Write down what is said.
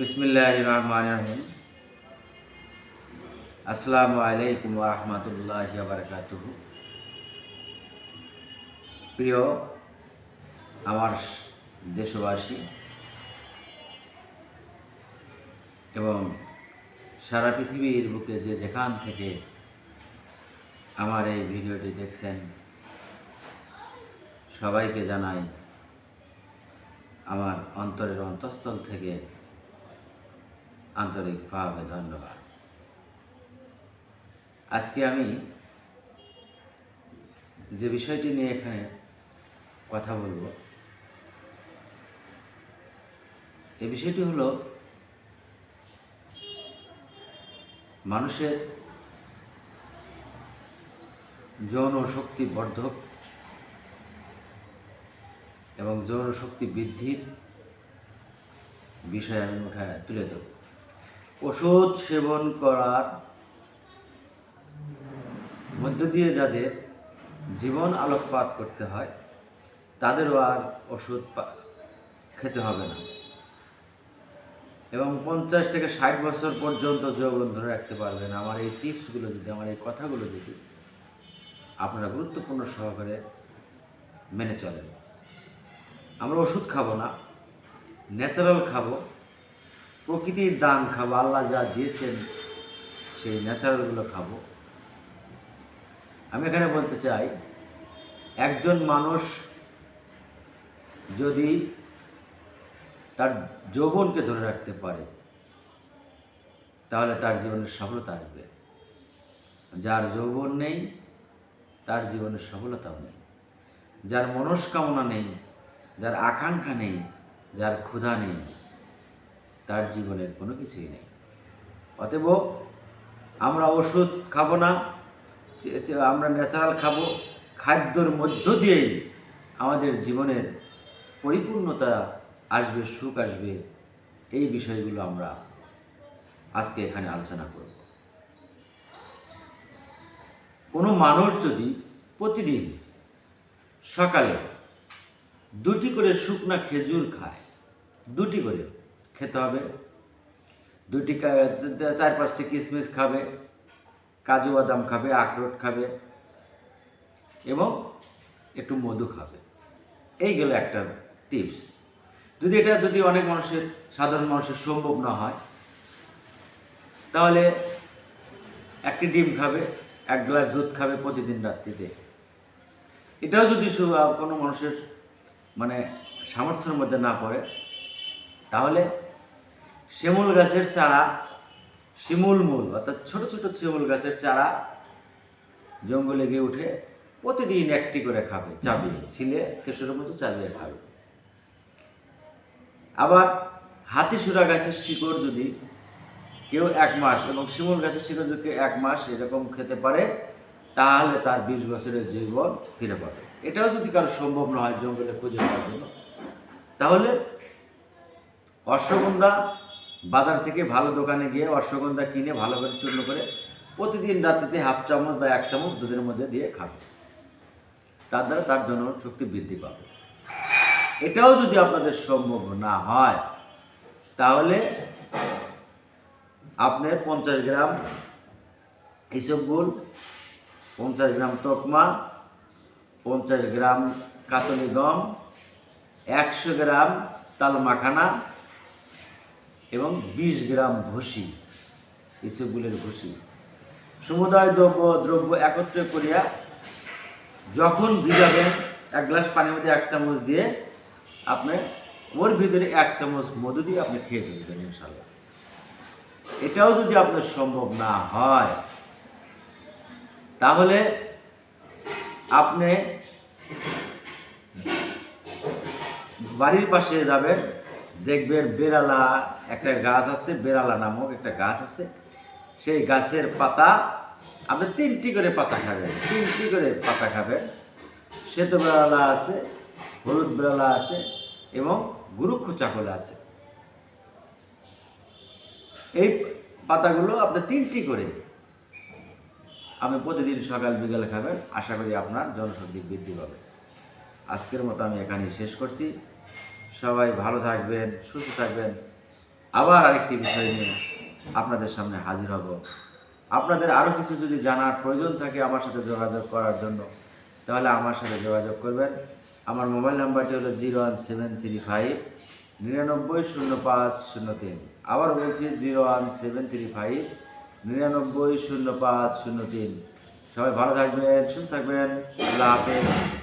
বিসমিল্লাহ আসসালামু আলাইকুম রহমতুল্লাহ বারকাতুহু। প্রিয় আমার দেশবাসী এবং সারা পৃথিবীর বুকে যে যেখান থেকে আমার এই ভিডিওটি দেখছেন, সবাইকে জানাই আমার অন্তরের অন্তঃস্থল থেকে আন্তরিকভাবে ধন্যবাদ। আজকে আমি যে বিষয়টি নিয়ে এখানে কথা বলব, এ বিষয়টি হলো মানুষের যৌন শক্তি বর্ধক এবং যৌন শক্তি বৃদ্ধির বিষয়ে আমি উঠায় তুলে ধরব। ওষুধ সেবন করার মধ্য দিয়ে যাদের জীবন আলোকপাত করতে হয়, তাদেরও আর ওষুধ খেতে হবে না। এবং পঞ্চাশ থেকে ষাট বছর পর্যন্ত যৌবন ধরে রাখতে পারবেন। আমার এই টিপসগুলো যদি, আমার এই কথাগুলো যদি আপনারা গুরুত্বপূর্ণ সহকারে মেনে চলেন। আমরা ওষুধ খাব না, ন্যাচারাল খাব। প্রকৃতির দান খাব, আল্লাহ যা দিয়েছেন, সেই ন্যাচারালগুলো খাব। আমি এখানে বলতে চাই, একজন মানুষ যদি তার যৌবনকে ধরে রাখতে পারে, তাহলে তার জীবনের সফলতা আসবে। যার যৌবন নেই, তার জীবনের সফলতাও নেই। যার মনস্কামনা নেই, যার আকাঙ্ক্ষা নেই, যার ক্ষুধা নেই তার জীবনের কোনো কিছুই নেই। অতএব আমরা ওষুধ খাব না, আমরা ন্যাচারাল খাব। খাদ্যর মধ্য দিয়েই আমাদের জীবনের পরিপূর্ণতা আসবে, সুখ আসবে। এই বিষয়গুলো আমরা আজকে এখানে আলোচনা করব। কোনো মানুষ যদি প্রতিদিন সকালে দুটি করে শুকনা খেজুর খায়, দুটি করে খেতে হবে। দুটি চার পাঁচটি কিশমিশ খাবে, কাজু বাদাম খাবে, আখরোট খাবে এবং একটু মধু খাবে। এই গেল একটা টিপস। যদি এটা যদি অনেক মানুষের, সাধারণ মানুষের সম্ভব না হয়, তাহলে একটি ডিম খাবে, এক গ্লাস দুধ খাবে প্রতিদিন রাত্রিতে। এটাও যদি কোনো মানুষের মানে সামর্থ্যের মধ্যে না পড়ে তাহলে শিমুল গাছের চারা, শিমুল মূল, অর্থাৎ ছোট ছোট শিমুল গাছের চারা জঙ্গলে গিয়ে উঠে প্রতিদিন একটি করে খাবে, চাবিয়ে, ছিলে কেশরের মতো চাবিয়ে খাবে। আবার হাতিসুরা গাছের শিকড় যদি কেউ এক মাস, এবং শিমুল গাছের শিকড় যদি এক মাস এরকম খেতে পারে, তাহলে তার বিশ বছরের জীবন ফিরে পাবে। এটাও যদি কারও সম্ভব না হয় জঙ্গলে খুঁজে পাওয়ার জন্য, তাহলে অশ্বগন্ধা বাজার থেকে ভালো দোকানে গিয়ে অশ্বগন্ধা কিনে ভালো করে চূর্ণ করে প্রতিদিন রাত্রিতে হাফ চামচ বা এক চামচ দুধের মধ্যে দিয়ে খাবে। তার দ্বারা তার জন্য শক্তি বৃদ্ধি পাবে। এটাও যদি আপনাদের সম্ভব না হয়, তাহলে আপনার পঞ্চাশ গ্রাম ইসবগুল পঞ্চাশ গ্রাম তকমা, পঞ্চাশ গ্রাম কাতলি গম, একশো গ্রাম তাল মাখানা এবং বিশ গ্রাম ভুসি ইসবগুলের ভুসি। সমুদায় দ্রব্য দ্রব্য একত্রে করিয়া যখন ভিজাবেন, এক গ্লাস পানির মধ্যে এক চামচ দিয়ে আপনি ওর ভিতরে এক চামচ মধু দিয়ে আপনি খেয়ে ফেলবেন ইনশাল্লাহ এটাও যদি আপনার সম্ভব না হয়, তাহলে আপনি বাড়ির পাশে যাবেন দেখবেন বেড়ালা, একটা গাছ আছে, বেড়ালা নামক একটা গাছ আছে। সেই গাছের পাতা, আপনি তিনটি করে পাতা খাবেন, তিনটি করে পাতা খাবেন। শ্বেত বেড়ালা আছে, হলুদ বেড়ালা আছে এবং গুরুক্ষ চাকল আছে। এই পাতাগুলো আপনি তিনটি করে আপনি প্রতিদিন সকাল, বিকালে খাবেন। আশা করি আপনার জনশক্তি বৃদ্ধি পাবে। আজকের মতো আমি এখানেই শেষ করছি। সবাই ভালো থাকবেন, সুস্থ থাকবেন। আবার আরেকটি বিষয় নিয়ে আপনাদের সামনে হাজির হব। আপনাদের আরও কিছু যদি জানার প্রয়োজন থাকে আমার সাথে যোগাযোগ করার জন্য, তাহলে আমার সাথে যোগাযোগ করবেন। আমার মোবাইল নাম্বারটি হলো zero one seven three five নিরানব্বই শূন্য পাঁচ শূন্য তিন। আবার বলছি, zero one seven three five নিরানব্বই শূন্য পাঁচ শূন্য তিন। সবাই ভালো থাকবেন, সুস্থ থাকবেন। আল্লাহ হাফেজ।